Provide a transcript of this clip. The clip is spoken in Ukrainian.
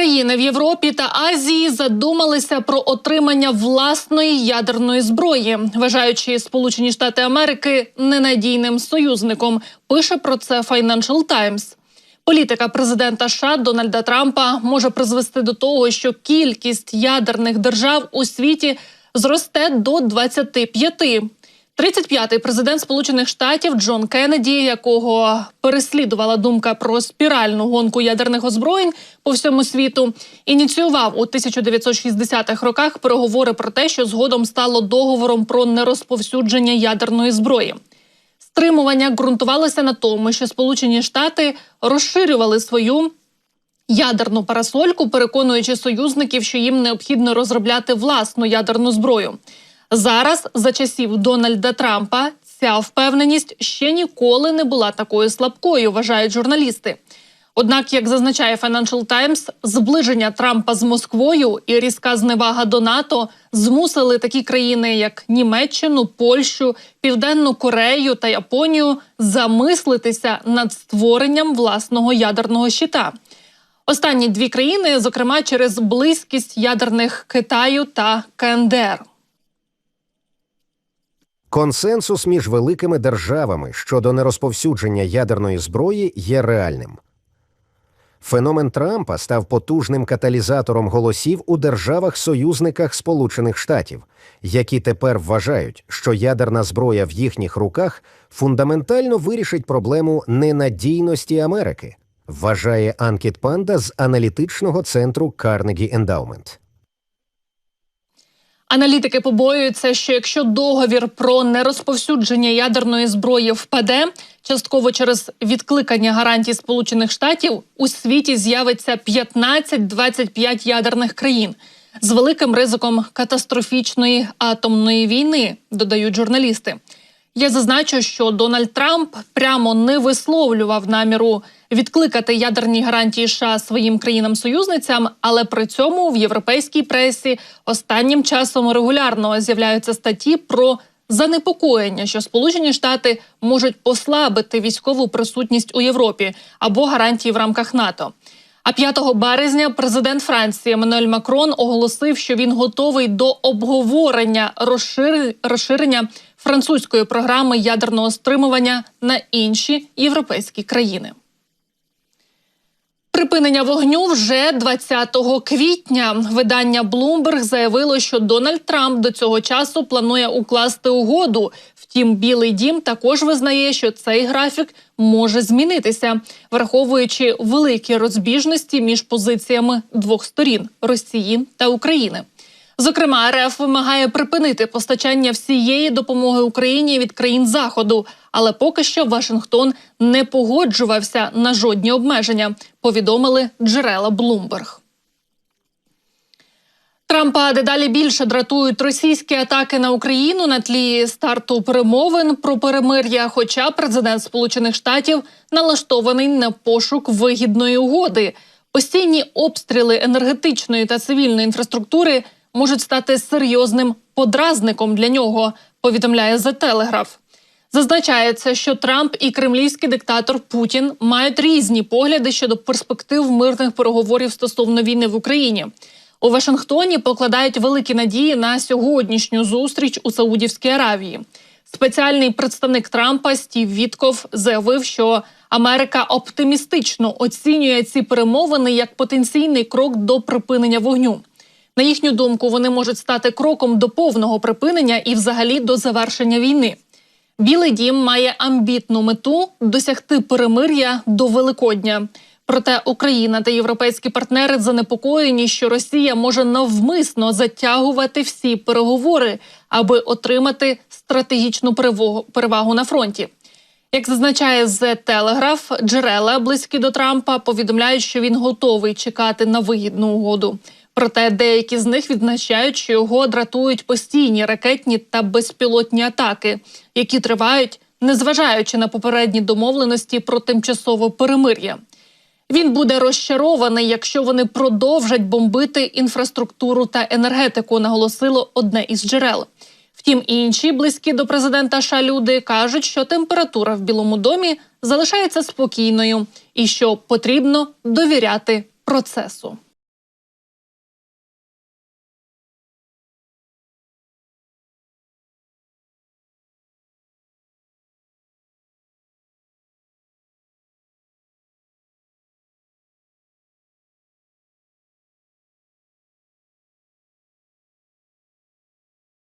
Країни в Європі та Азії задумалися про отримання власної ядерної зброї, вважаючи Сполучені Штати Америки ненадійним союзником. Пише про це Financial Times. Політика президента США Дональда Трампа може призвести до того, що кількість ядерних держав у світі зросте до 25. 35-й президент Сполучених Штатів Джон Кеннеді, якого переслідувала думка про спіральну гонку ядерних озброєнь по всьому світу, ініціював у 1960-х роках переговори про те, що згодом стало договором про нерозповсюдження ядерної зброї. Стримування ґрунтувалося на тому, що Сполучені Штати розширювали свою ядерну парасольку, переконуючи союзників, що їм необхідно розробляти власну ядерну зброю. Зараз, за часів Дональда Трампа, ця впевненість ще ніколи не була такою слабкою, вважають журналісти. Однак, як зазначає Financial Times, зближення Трампа з Москвою і різка зневага до НАТО змусили такі країни, як Німеччину, Польщу, Південну Корею та Японію, замислитися над створенням власного ядерного щита. Останні дві країни, зокрема через близькість ядерних Китаю та КНДР. Консенсус між великими державами щодо нерозповсюдження ядерної зброї є реальним. Феномен Трампа став потужним каталізатором голосів у державах-союзниках Сполучених Штатів, які тепер вважають, що ядерна зброя в їхніх руках фундаментально вирішить проблему ненадійності Америки, вважає Анкіт Панда з аналітичного центру Carnegie Endowment. Аналітики побоюються, що якщо договір про нерозповсюдження ядерної зброї впаде, частково через відкликання гарантій Сполучених Штатів у світі з'явиться 15-25 ядерних країн з великим ризиком катастрофічної атомної війни, додають журналісти. Я зазначу, що Дональд Трамп прямо не висловлював наміру відкликати ядерні гарантії США своїм країнам-союзницям, але при цьому в європейській пресі останнім часом регулярно з'являються статті про занепокоєння, що Сполучені Штати можуть послабити військову присутність у Європі або гарантії в рамках НАТО. А 5 березня президент Франції Еммануель Макрон оголосив, що він готовий до обговорення розшир... розширення французької програми ядерного стримування на інші європейські країни. Припинення вогню вже 20 квітня. Видання Bloomberg заявило, що Дональд Трамп до цього часу планує укласти угоду. Втім, Білий Дім також визнає, що цей графік може змінитися, враховуючи великі розбіжності між позиціями двох сторін Росії та України. Зокрема, РФ вимагає припинити постачання всієї допомоги Україні від країн Заходу, але поки що Вашингтон не погоджувався на жодні обмеження. Повідомили джерела Bloomberg. Трампа дедалі більше дратують російські атаки на Україну на тлі старту перемовин про перемир'я. Хоча президент Сполучених Штатів налаштований на пошук вигідної угоди, постійні обстріли енергетичної та цивільної інфраструктури можуть стати серйозним подразником для нього. Повідомляє The Telegraph. Зазначається, що Трамп і кремлівський диктатор Путін мають різні погляди щодо перспектив мирних переговорів стосовно війни в Україні. У Вашингтоні покладають великі надії на сьогоднішню зустріч у Саудівській Аравії. Спеціальний представник Трампа Стів Вітков заявив, що Америка оптимістично оцінює ці перемовини як потенційний крок до припинення вогню. На їхню думку, вони можуть стати кроком до повного припинення і, взагалі, до завершення війни. Білий дім має амбітну мету досягти перемир'я до Великодня. Проте Україна та європейські партнери занепокоєні, що Росія може навмисно затягувати всі переговори, аби отримати стратегічну перевагу на фронті. Як зазначає The Telegraph, джерела близькі до Трампа повідомляють, що він готовий чекати на вигідну угоду. Проте деякі з них відзначають, що його дратують постійні ракетні та безпілотні атаки, які тривають, незважаючи на попередні домовленості про тимчасове перемир'я. Він буде розчарований, якщо вони продовжать бомбити інфраструктуру та енергетику, наголосило одне із джерел. Втім, інші близькі до президента США люди кажуть, що температура в Білому домі залишається спокійною і що потрібно довіряти процесу.